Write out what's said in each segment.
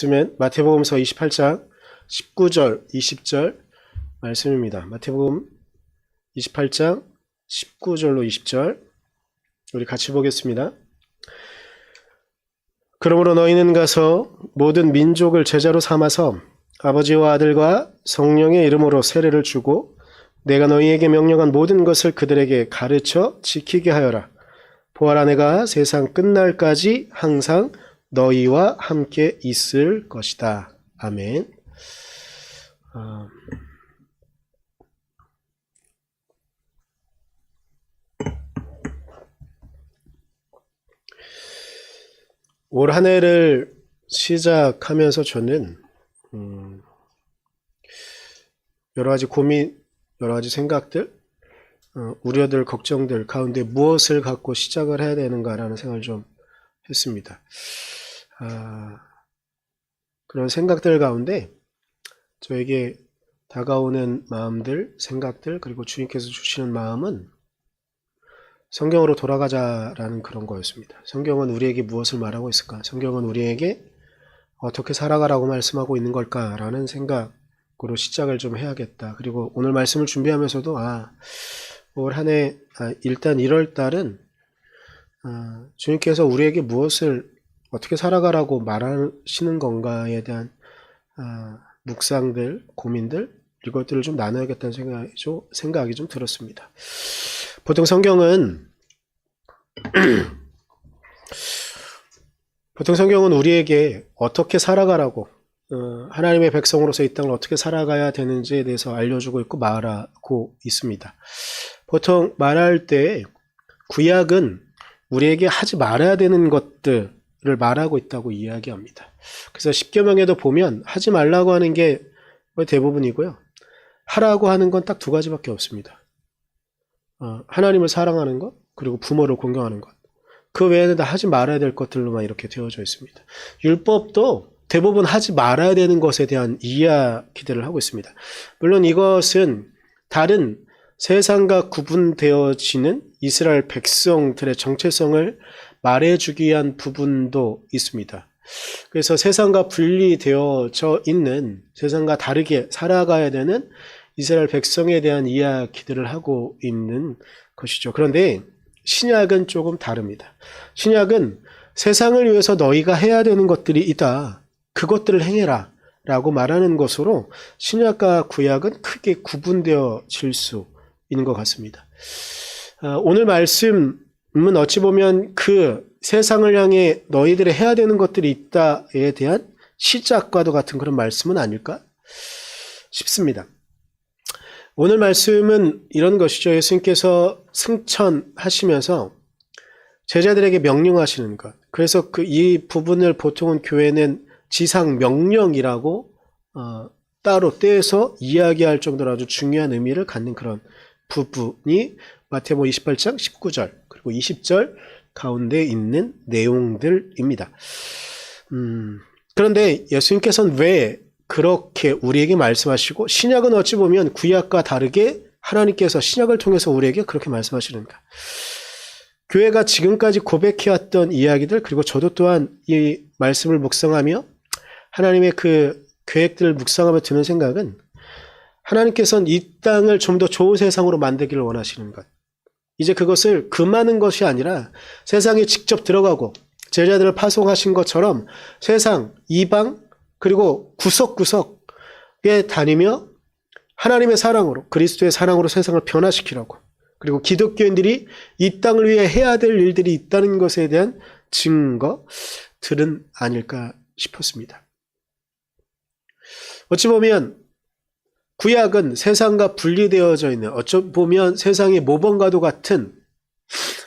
말씀은 마태복음서 28장 19절, 20절 말씀입니다. 마태복음 28장 19절로 20절 우리 같이 보겠습니다. 그러므로 너희는 가서 모든 민족을 제자로 삼아서 아버지와 아들과 성령의 이름으로 세례를 주고 내가 너희에게 명령한 모든 것을 그들에게 가르쳐 지키게 하여라. 보아라 내가 세상 끝날까지 항상 너희와 함께 있을 것이다. 아멘. 아, 올한 해를 시작하면서 저는 음, 여러 가지 고민, 여러 가지 생각들, 어, 우려들, 걱정들 가운데 무엇을 갖고 시작을 해야 되는가라는 생각을 좀 했습니다. 아, 그런 생각들 가운데 저에게 다가오는 마음들, 생각들, 그리고 주님께서 주시는 마음은 성경으로 돌아가자라는 그런 거였습니다. 성경은 우리에게 무엇을 말하고 있을까? 성경은 우리에게 어떻게 살아가라고 말씀하고 있는 걸까라는 생각으로 시작을 좀 해야겠다. 그리고 오늘 말씀을 준비하면서도 아, 올 한해 아, 일단 1월 달은 아, 주님께서 우리에게 무엇을 어떻게 살아가라고 말하시는 건가에 대한 아, 묵상들, 고민들 이것들을 좀 나눠야겠다는 생각이 좀, 생각이 좀 들었습니다. 보통 성경은 보통 성경은 우리에게 어떻게 살아가라고 어, 하나님의 백성으로서 이 땅을 어떻게 살아가야 되는지에 대해서 알려주고 있고 말하고 있습니다. 보통 말할 때 구약은 우리에게 하지 말아야 되는 것들 을 말하고 있다고 이야기합니다. 그래서 십계명에도 보면 하지 말라고 하는 게 대부분이고요. 하라고 하는 건 딱 두 가지밖에 없습니다. 어, 하나님을 사랑하는 것, 그리고 부모를 공경하는 것. 그 외에는 다 하지 말아야 될 것들로만 이렇게 되어져 있습니다. 율법도 대부분 하지 말아야 되는 것에 대한 이야기들을 하고 있습니다. 물론 이것은 다른 세상과 구분되어지는 이스라엘 백성들의 정체성을 말해주기 위한 부분도 있습니다. 그래서 세상과 분리되어져 있는 세상과 다르게 살아가야 되는 이스라엘 백성에 대한 이야기들을 하고 있는 것이죠. 그런데 신약은 조금 다릅니다. 신약은 세상을 위해서 너희가 해야 되는 것들이 있다. 그것들을 행해라. 라고 말하는 것으로 신약과 구약은 크게 구분되어질 수 있는 것 같습니다. 아, 오늘 말씀 은 어찌 보면 그 세상을 향해 너희들이 해야 되는 것들이 있다에 대한 시작과도 같은 그런 말씀은 아닐까 싶습니다. 오늘 말씀은 이런 것이죠. 예수님께서 승천하시면서 제자들에게 명령하시는 것. 그래서 그 이 부분을 보통은 교회는 지상 명령이라고 어, 따로 떼서 이야기할 정도로 아주 중요한 의미를 갖는 그런 부분이 마태복음 28장 19절 그리고 20절 가운데 있는 내용들입니다. 음, 그런데 예수님께서는 왜 그렇게 우리에게 말씀하시고 신약은 어찌 보면 구약과 다르게 하나님께서 신약을 통해서 우리에게 그렇게 말씀하시는가? 교회가 지금까지 고백해왔던 이야기들 그리고 저도 또한 이 말씀을 묵상하며 하나님의 그 계획들을 묵상하며 드는 생각은 하나님께서는 이 땅을 좀 더 좋은 세상으로 만들기를 원하시는 것. 이제 그것을 금하는 것이 아니라 세상에 직접 들어가고 제자들을 파송하신 것처럼 세상, 이방, 그리고 구석구석에 다니며 하나님의 사랑으로 그리스도의 사랑으로 세상을 변화시키라고 그리고 기독교인들이 이 땅을 위해 해야 될 일들이 있다는 것에 대한 증거들은 아닐까 싶었습니다. 어찌 보면 구약은 세상과 분리되어져 있는 어찌 보면 세상의 모범과도 같은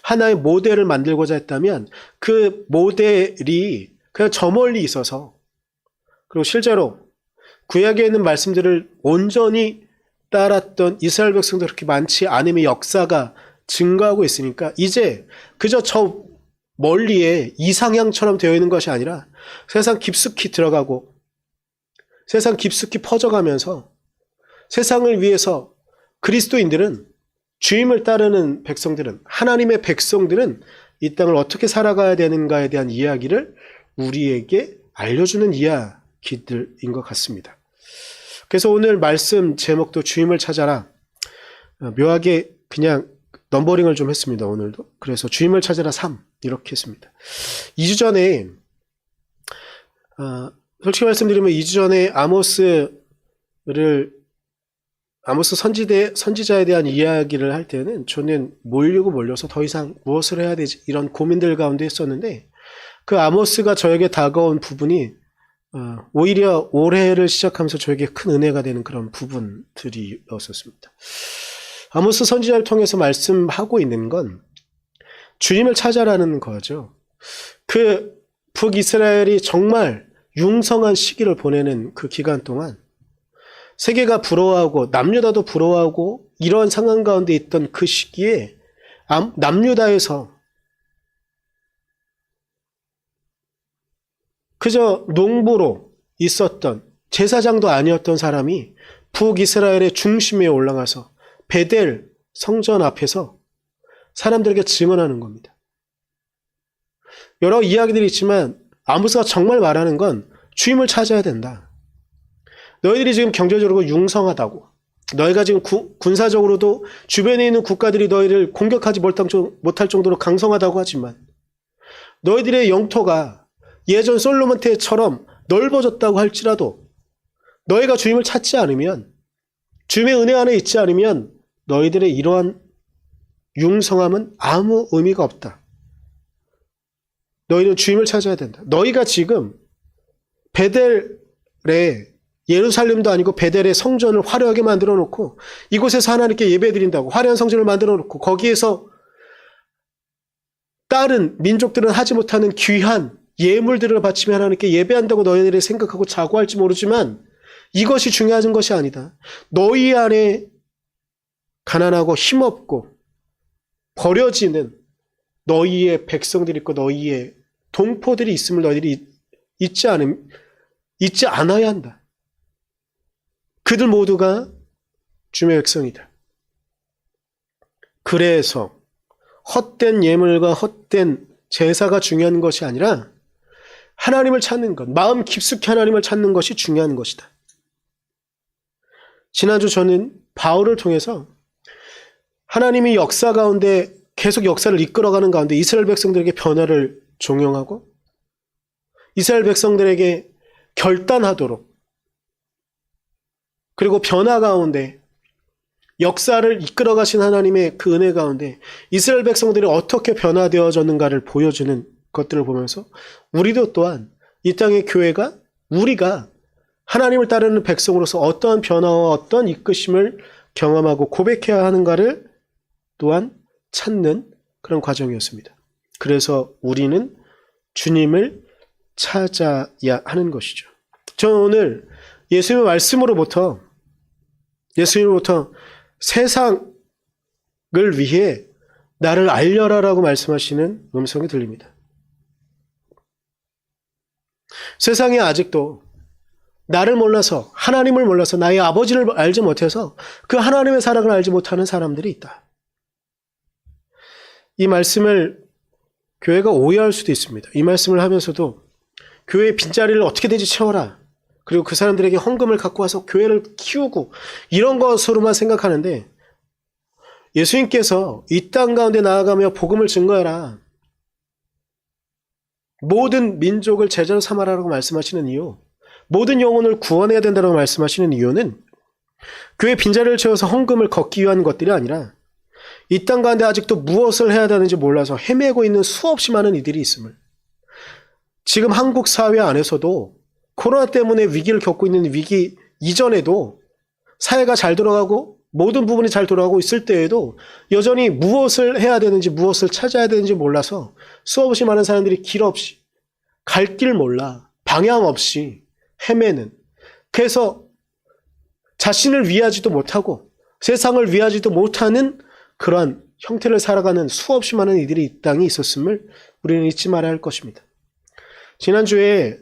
하나의 모델을 만들고자 했다면 그 모델이 그냥 저 멀리 있어서 그리고 실제로 구약에 있는 말씀들을 온전히 따랐던 이스라엘 백성도 그렇게 많지 않음의 역사가 증가하고 있으니까 이제 그저 저 멀리에 이상향처럼 되어 있는 것이 아니라 세상 깊숙이 들어가고 세상 깊숙이 퍼져가면서 세상을 위해서 그리스도인들은 주임을 따르는 백성들은 하나님의 백성들은 이 땅을 어떻게 살아가야 되는가에 대한 이야기를 우리에게 알려주는 이야기 이야기들인 것 같습니다. 그래서 오늘 말씀 제목도 주임을 찾아라. 어, 묘하게 그냥 넘버링을 좀 했습니다. 오늘도. 그래서 주임을 찾아라 3 이렇게 했습니다. 2주 전에 어, 솔직히 말씀드리면 2주 전에 아모스를 아모스 선지대 선지자에 대한 이야기를 할 때는 저는 몰리고 몰려서 더 이상 무엇을 해야 되지 이런 고민들 가운데 있었는데 그 아모스가 저에게 다가온 부분이 어, 오히려 올해를 시작하면서 저에게 큰 은혜가 되는 그런 부분들이었었습니다. 아모스 선지자를 통해서 말씀하고 있는 건 주님을 찾아라는 거죠. 그 북이스라엘이 정말 융성한 시기를 보내는 그 기간 동안 세계가 부러워하고 남유다도 부러워하고 이러한 상황 가운데 있던 그 시기에 남- 남유다에서 그저 농부로 있었던 제사장도 아니었던 사람이 북이스라엘의 중심에 올라가서 베델 성전 앞에서 사람들에게 증언하는 겁니다. 여러 이야기들이 있지만 아모스가 정말 말하는 건 주임을 찾아야 된다. 너희들이 지금 경제적으로 융성하다고. 너희가 지금 구- 군사적으로도 주변에 있는 국가들이 너희를 공격하지 못할 정도로 강성하다고 하지만 너희들의 영토가 예전 솔로몬 때처럼 넓어졌다고 할지라도 너희가 주임을 찾지 않으면 주님의 은혜 안에 있지 않으면 너희들의 이러한 융성함은 아무 의미가 없다. 너희는 주임을 찾아야 된다. 너희가 지금 베델에 예루살렘도 아니고 베델의 성전을 화려하게 만들어 놓고 이곳에서 하나님께 예배 드린다고 화려한 성전을 만들어 놓고 거기에서 다른 민족들은 하지 못하는 귀한 예물들을 바치며 하나님께 예배한다고 너희들이 생각하고 자고할지 모르지만 이것이 중요한 것이 아니다. 너희 안에 가난하고 힘없고 버려지는 너희의 백성들이 있고 너희의 동포들이 있음을 너희들이 잊지 않음, 잊지 않아야 한다. 그들 모두가 주의 백성이다. 그래서 헛된 예물과 헛된 제사가 중요한 것이 아니라 하나님을 찾는 것, 마음 깊숙이 하나님을 찾는 것이 중요한 것이다. 지난주 저는 바울을 통해서 하나님이 역사 가운데 계속 역사를 이끌어가는 가운데 이스라엘 백성들에게 변화를 종용하고 이스라엘 백성들에게 결단하도록 그리고 변화 가운데 역사를 이끌어 가신 하나님의 그 은혜 가운데 이스라엘 백성들이 어떻게 변화되어졌는가를 보여주는 것들을 보면서 우리도 또한 이 땅의 교회가 우리가 하나님을 따르는 백성으로서 어떠한 변화와 어떤 이끄심을 경험하고 고백해야 하는가를 또한 찾는 그런 과정이었습니다. 그래서 우리는 주님을 찾아야 하는 것이죠. 저는 오늘 예수님의 말씀으로부터 예수님으로부터 세상을 위해 나를 알려라라고 말씀하시는 음성이 들립니다. 세상에 아직도 나를 몰라서 하나님을 몰라서 나의 아버지를 알지 못해서 그 하나님의 사랑을 알지 못하는 사람들이 있다. 이 말씀을 교회가 오해할 수도 있습니다. 이 말씀을 하면서도 교회의 빈자리를 어떻게든지 채워라. 그리고 그 사람들에게 헌금을 갖고 와서 교회를 키우고 이런 것으로만 생각하는데 예수님께서 이 땅 가운데 나아가며 복음을 증거해라. 모든 민족을 제자로 삼아라라고 말씀하시는 이유, 모든 영혼을 구원해야 된다고 말씀하시는 이유는 교회 빈자리를 채워서 헌금을 걷기 위한 것들이 아니라 이 땅 가운데 아직도 무엇을 해야 되는지 몰라서 헤매고 있는 수없이 많은 이들이 있음을 지금 한국 사회 안에서도 코로나 때문에 위기를 겪고 있는 위기 이전에도 사회가 잘 돌아가고 모든 부분이 잘 돌아가고 있을 때에도 여전히 무엇을 해야 되는지 무엇을 찾아야 되는지 몰라서 수없이 많은 사람들이 길 없이 갈 길 몰라 방향 없이 헤매는 그래서 자신을 위하지도 못하고 세상을 위하지도 못하는 그러한 형태를 살아가는 수없이 많은 이들이 이 땅에 있었음을 우리는 잊지 말아야 할 것입니다. 지난주에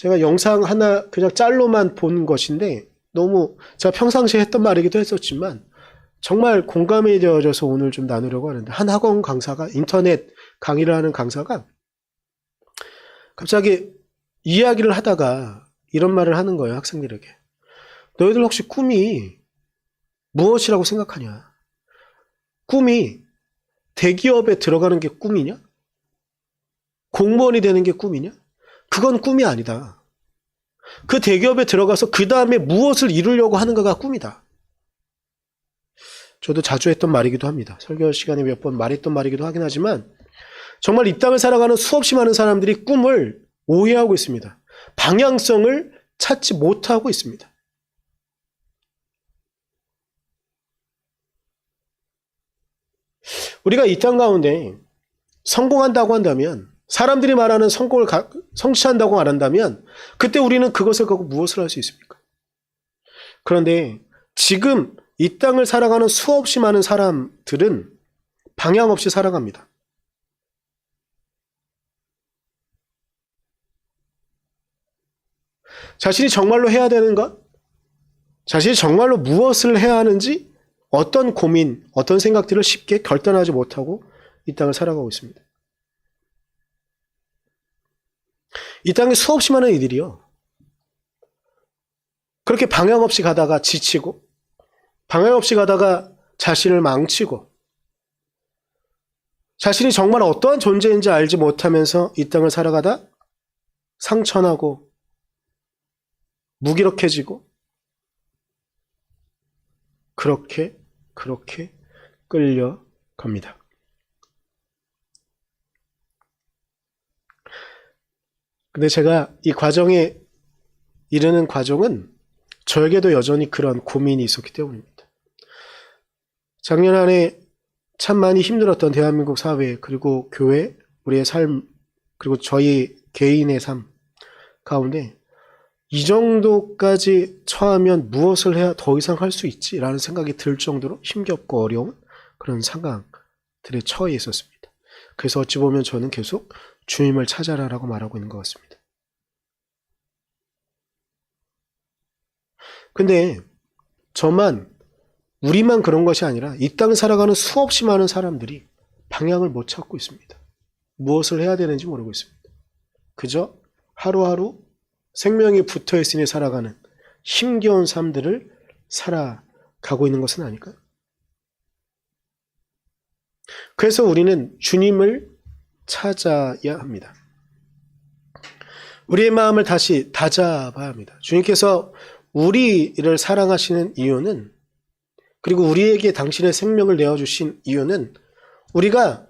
제가 영상 하나 그냥 짤로만 본 것인데 너무 제가 평상시에 했던 말이기도 했었지만 정말 공감이 되어져서 오늘 좀 나누려고 하는데 한 학원 강사가 인터넷 강의를 하는 강사가 갑자기 이야기를 하다가 이런 말을 하는 거예요, 학생들에게. 너희들 혹시 꿈이 무엇이라고 생각하냐? 꿈이 대기업에 들어가는 게 꿈이냐? 공무원이 되는 게 꿈이냐? 그건 꿈이 아니다. 그 대기업에 들어가서 그 다음에 무엇을 이루려고 하는가가 꿈이다. 저도 자주 했던 말이기도 합니다. 설교 시간에 몇 번 말했던 말이기도 하긴 하지만 정말 이 땅을 살아가는 수없이 많은 사람들이 꿈을 오해하고 있습니다. 방향성을 찾지 못하고 있습니다. 우리가 이 땅 가운데 성공한다고 한다면 사람들이 말하는 성공을 가- 성취한다고 말한다면 그때 우리는 그것을 갖고 무엇을 할 수 있습니까? 그런데 지금 이 땅을 살아가는 수없이 많은 사람들은 방향 없이 살아갑니다. 자신이 정말로 해야 되는 것, 자신이 정말로 무엇을 해야 하는지 어떤 고민, 어떤 생각들을 쉽게 결단하지 못하고 이 땅을 살아가고 있습니다. 이 땅에 수없이 많은 이들이요. 그렇게 방향 없이 가다가 지치고, 방향 없이 가다가 자신을 망치고, 자신이 정말 어떠한 존재인지 알지 못하면서 이 땅을 살아가다 상처나고, 무기력해지고, 그렇게, 그렇게 끌려갑니다. 근데 제가 이 과정에 이르는 과정은 저에게도 여전히 그런 고민이 있었기 때문입니다. 작년 한 해 참 많이 힘들었던 대한민국 사회, 그리고 교회, 우리의 삶, 그리고 저희 개인의 삶 가운데 이 정도까지 처하면 무엇을 해야 더 이상 할 수 있지라는 생각이 들 정도로 힘겹고 어려운 그런 상황들에 처해 있었습니다. 그래서 어찌 보면 저는 계속 주님을 찾아라라고 말하고 있는 것 같습니다. 근데 저만 우리만 그런 것이 아니라 이 땅을 살아가는 수없이 많은 사람들이 방향을 못 찾고 있습니다. 무엇을 해야 되는지 모르고 있습니다. 그저 하루하루 생명이 붙어 있으니 살아가는 힘겨운 삶들을 살아가고 있는 것은 아닐까요? 그래서 우리는 주님을 찾아야 합니다. 우리의 마음을 다시 다잡아야 합니다. 주님께서 우리를 사랑하시는 이유는 그리고 우리에게 당신의 생명을 내어주신 이유는 우리가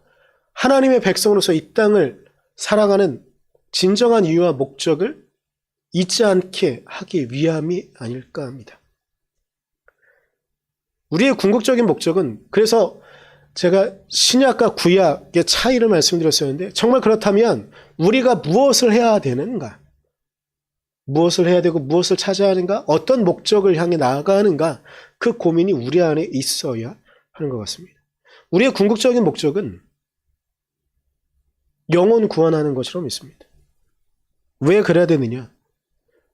하나님의 백성으로서 이 땅을 살아가는 진정한 이유와 목적을 잊지 않게 하기 위함이 아닐까 합니다. 우리의 궁극적인 목적은 그래서 제가 신약과 구약의 차이를 말씀드렸었는데 정말 그렇다면 우리가 무엇을 해야 되는가? 무엇을 해야 되고 무엇을 찾아야 하는가? 어떤 목적을 향해 나아가는가? 그 고민이 우리 안에 있어야 하는 것 같습니다. 우리의 궁극적인 목적은 영혼 구원하는 것으로 믿습니다. 왜 그래야 되느냐?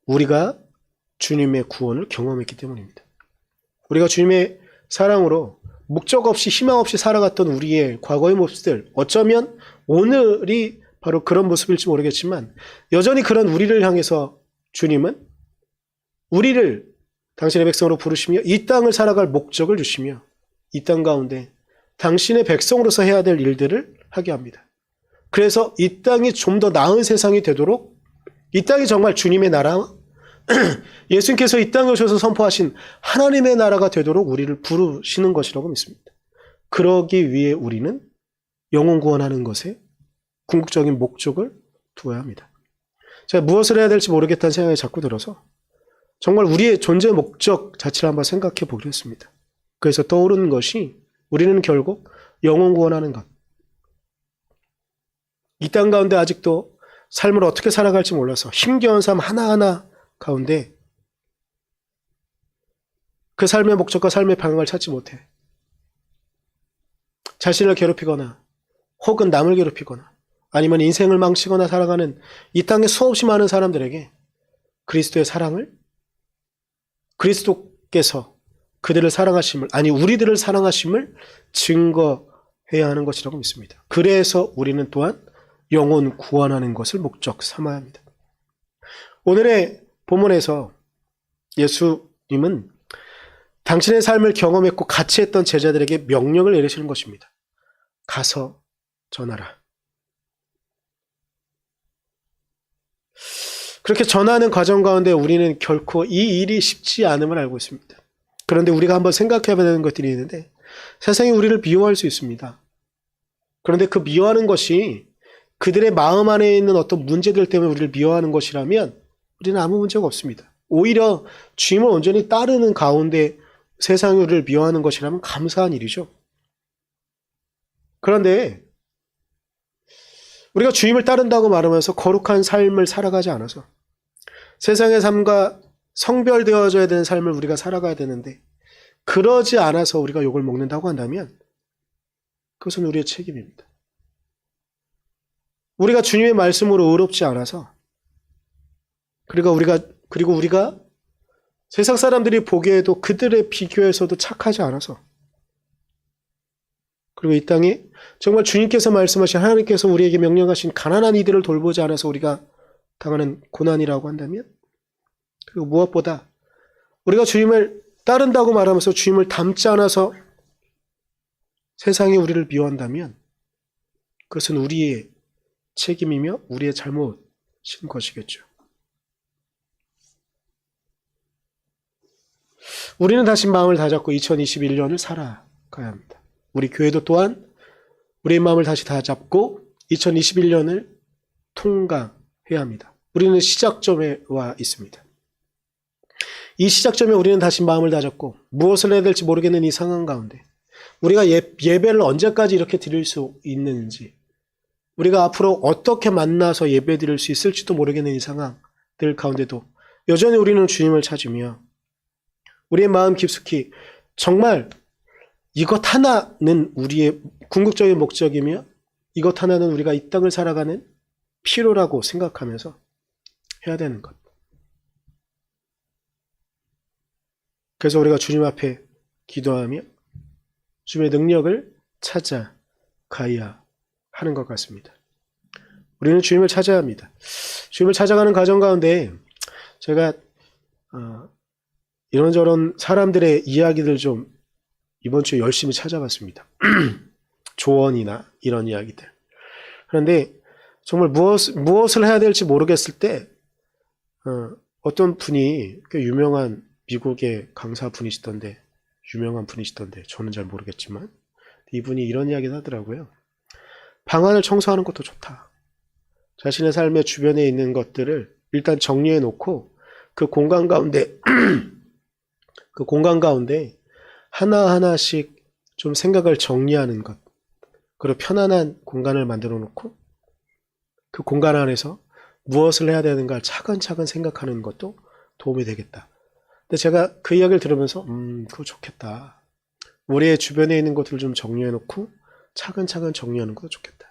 우리가 주님의 구원을 경험했기 때문입니다. 우리가 주님의 사랑으로 목적 없이 희망 없이 살아갔던 우리의 과거의 모습들, 어쩌면 오늘이 바로 그런 모습일지 모르겠지만 여전히 그런 우리를 향해서 주님은 우리를 당신의 백성으로 부르시며 이 땅을 살아갈 목적을 주시며 이 땅 가운데 당신의 백성으로서 해야 될 일들을 하게 합니다. 그래서 이 땅이 좀 더 나은 세상이 되도록 이 땅이 정말 주님의 나라, 예수님께서 이 땅에 오셔서 선포하신 하나님의 나라가 되도록 우리를 부르시는 것이라고 믿습니다. 그러기 위해 우리는 영혼 구원하는 것에 궁극적인 목적을 두어야 합니다. 제가 무엇을 해야 될지 모르겠다는 생각이 자꾸 들어서 정말 우리의 존재 목적 자체를 한번 생각해 보기로 했습니다. 그래서 떠오르는 것이 우리는 결국 영혼 구원하는 것. 이 땅 가운데 아직도 삶을 어떻게 살아갈지 몰라서 힘겨운 삶 하나하나 가운데 그 삶의 목적과 삶의 방향을 찾지 못해. 자신을 괴롭히거나 혹은 남을 괴롭히거나 아니면 인생을 망치거나 살아가는 이 땅의 수없이 많은 사람들에게 그리스도의 사랑을 그리스도께서 그들을 사랑하심을 아니 우리들을 사랑하심을 증거해야 하는 것이라고 믿습니다. 그래서 우리는 또한 영혼 구원하는 것을 목적 삼아야 합니다. 오늘의 본문에서 예수님은 당신의 삶을 경험했고 같이 했던 제자들에게 명령을 내리시는 것입니다. 가서 전하라. 그렇게 전하는 과정 가운데 우리는 결코 이 일이 쉽지 않음을 알고 있습니다. 그런데 우리가 한번 생각해 봐야 되는 것들이 있는데 세상이 우리를 미워할 수 있습니다. 그런데 그 미워하는 것이 그들의 마음 안에 있는 어떤 문제들 때문에 우리를 미워하는 것이라면 우리는 아무 문제가 없습니다. 오히려 주임을 온전히 따르는 가운데 우리를 미워하는 것이라면 감사한 일이죠. 그런데 우리가 주임을 따른다고 말하면서 거룩한 삶을 살아가지 않아서 세상의 삶과 성별되어져야 되는 삶을 우리가 살아가야 되는데 그러지 않아서 우리가 욕을 먹는다고 한다면 그것은 우리의 책임입니다. 우리가 주님의 말씀으로 의롭지 않아서 그리고 우리가 그리고 우리가 세상 사람들이 보기에도 그들의 비교에서도 착하지 않아서 그리고 이 땅에 정말 주님께서 말씀하신 하나님께서 우리에게 명령하신 가난한 이들을 돌보지 않아서 우리가 당하는 고난이라고 한다면 그리고 무엇보다 우리가 주님을 따른다고 말하면서 주님을 닮지 않아서 세상이 우리를 미워한다면 그것은 우리의 책임이며 우리의 잘못인 것이겠죠. 우리는 다시 마음을 다잡고 2021년을 살아가야 합니다. 우리 교회도 또한 우리의 마음을 다시 다잡고 2021년을 통과해야 합니다. 우리는 시작점에 와 있습니다. 이 시작점에 우리는 다시 마음을 다잡고 무엇을 해야 될지 모르겠는 이 상황 가운데 우리가 예, 예배를 언제까지 이렇게 드릴 수 있는지 우리가 앞으로 어떻게 만나서 예배 드릴 수 있을지도 모르겠는 이 상황들 가운데도 여전히 우리는 주님을 찾으며 우리의 마음 깊숙이 정말 이것 하나는 우리의 궁극적인 목적이며 이것 하나는 우리가 이 땅을 살아가는 필요라고 생각하면서 해야 되는 것. 그래서 우리가 주님 앞에 기도하며 주님의 능력을 찾아 가야 하는 것 같습니다. 우리는 주님을 찾아야 합니다. 주님을 찾아가는 과정 가운데 제가 어, 이런저런 사람들의 이야기들 좀 이번 주에 열심히 찾아봤습니다. 조언이나 이런 이야기들. 그런데 정말 무엇, 무엇을 해야 될지 모르겠을 때 어, 떤 분이 꽤 유명한 미국의 강사 분이시던데 유명한 분이시던데 저는 잘 모르겠지만 이분이 이런 이야기를 하더라고요. 방안을 청소하는 것도 좋다. 자신의 삶의 주변에 있는 것들을 일단 정리해 놓고 그 공간 가운데 그 공간 가운데 하나하나씩 좀 생각을 정리하는 것. 그리고 편안한 공간을 만들어 놓고 그 공간 안에서 무엇을 해야 되는가 차근차근 생각하는 것도 도움이 되겠다. 근데 제가 그 이야기를 들으면서 음, 그거 좋겠다. 우리의 주변에 있는 것들을 좀 정리해 놓고 차근차근 정리하는 것도 좋겠다.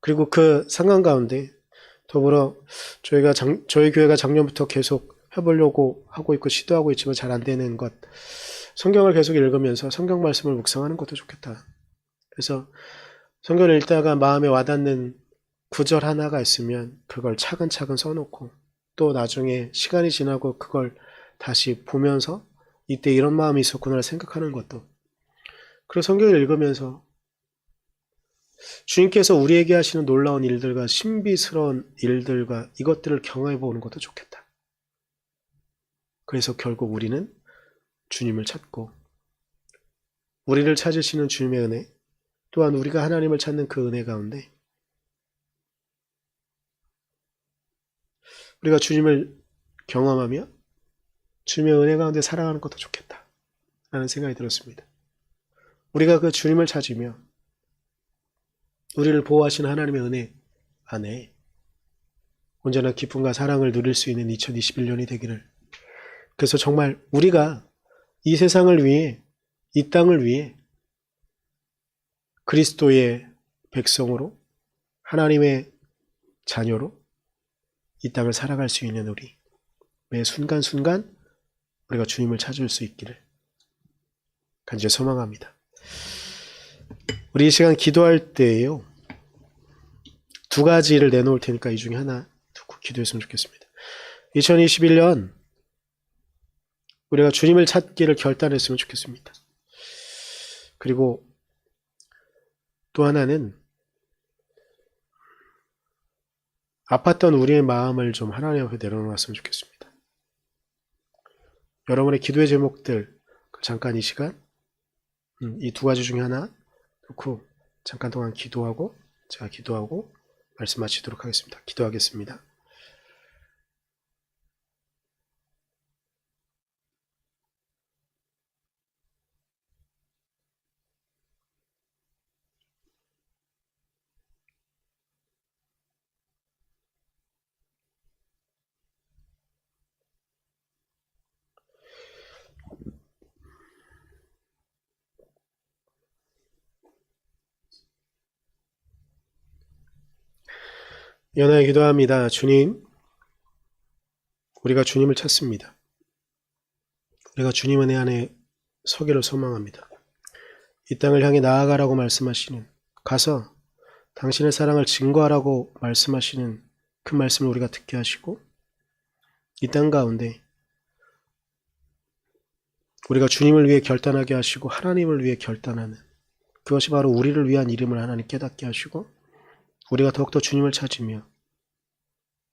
그리고 그 상황 가운데 더불어 저희가 작, 저희 교회가 작년부터 계속 해보려고 하고 있고 시도하고 있지만 잘 안 되는 것. 성경을 계속 읽으면서 성경 말씀을 묵상하는 것도 좋겠다. 그래서 성경을 읽다가 마음에 와닿는 구절 하나가 있으면 그걸 차근차근 써놓고 또 나중에 시간이 지나고 그걸 다시 보면서 이때 이런 마음이 있었구나를 생각하는 것도 그리고 성경을 읽으면서 주님께서 우리에게 하시는 놀라운 일들과 신비스러운 일들과 이것들을 경험해 보는 것도 좋겠다. 그래서 결국 우리는 주님을 찾고 우리를 찾으시는 주님의 은혜 또한 우리가 하나님을 찾는 그 은혜 가운데 우리가 주님을 경험하며 주님의 은혜 가운데 살아가는 것도 좋겠다. 라는 생각이 들었습니다. 우리가 그 주님을 찾으며 우리를 보호하시는 하나님의 은혜 안에 언제나 기쁨과 사랑을 누릴 수 있는 2021년이 되기를. 그래서 정말 우리가 이 세상을 위해, 이 땅을 위해 그리스도의 백성으로 하나님의 자녀로 이 땅을 살아갈 수 있는 우리 매 순간순간 우리가 주님을 찾을 수 있기를 간절히 소망합니다. 우리 이 시간 기도할 때에요. 두 가지를 내놓을 테니까 이 중에 하나 두고 기도했으면 좋겠습니다. 2021년 우리가 주님을 찾기를 결단했으면 좋겠습니다. 그리고 또 하나는 아팠던 우리의 마음을 좀 하나님 앞에 내려놓았으면 좋겠습니다. 여러분의 기도의 제목들 잠깐 이 시간 이 두 가지 중에 하나 놓고 잠깐 동안 기도하고 제가 기도하고 말씀 마치도록 하겠습니다. 기도하겠습니다. 연하에 기도합니다. 주님, 우리가 주님을 찾습니다. 우리가 주님 은혜 안에 서기를 소망합니다. 이 땅을 향해 나아가라고 말씀하시는, 가서 당신의 사랑을 증거하라고 말씀하시는 그 말씀을 우리가 듣게 하시고, 이 땅 가운데 우리가 주님을 위해 결단하게 하시고, 하나님을 위해 결단하는, 그것이 바로 우리를 위한 이름을 하나님 깨닫게 하시고, 우리가 더욱더 주님을 찾으며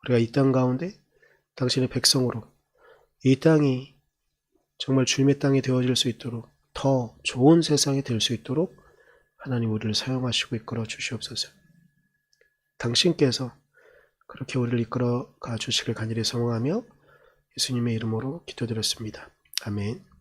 우리가 이 땅 가운데 당신의 백성으로 이 땅이 정말 주님의 땅이 되어질 수 있도록 더 좋은 세상이 될 수 있도록 하나님 우리를 사용하시고 이끌어 주시옵소서. 당신께서 그렇게 우리를 이끌어 가 주시길 간절히 소망하며 예수님의 이름으로 기도드렸습니다. 아멘.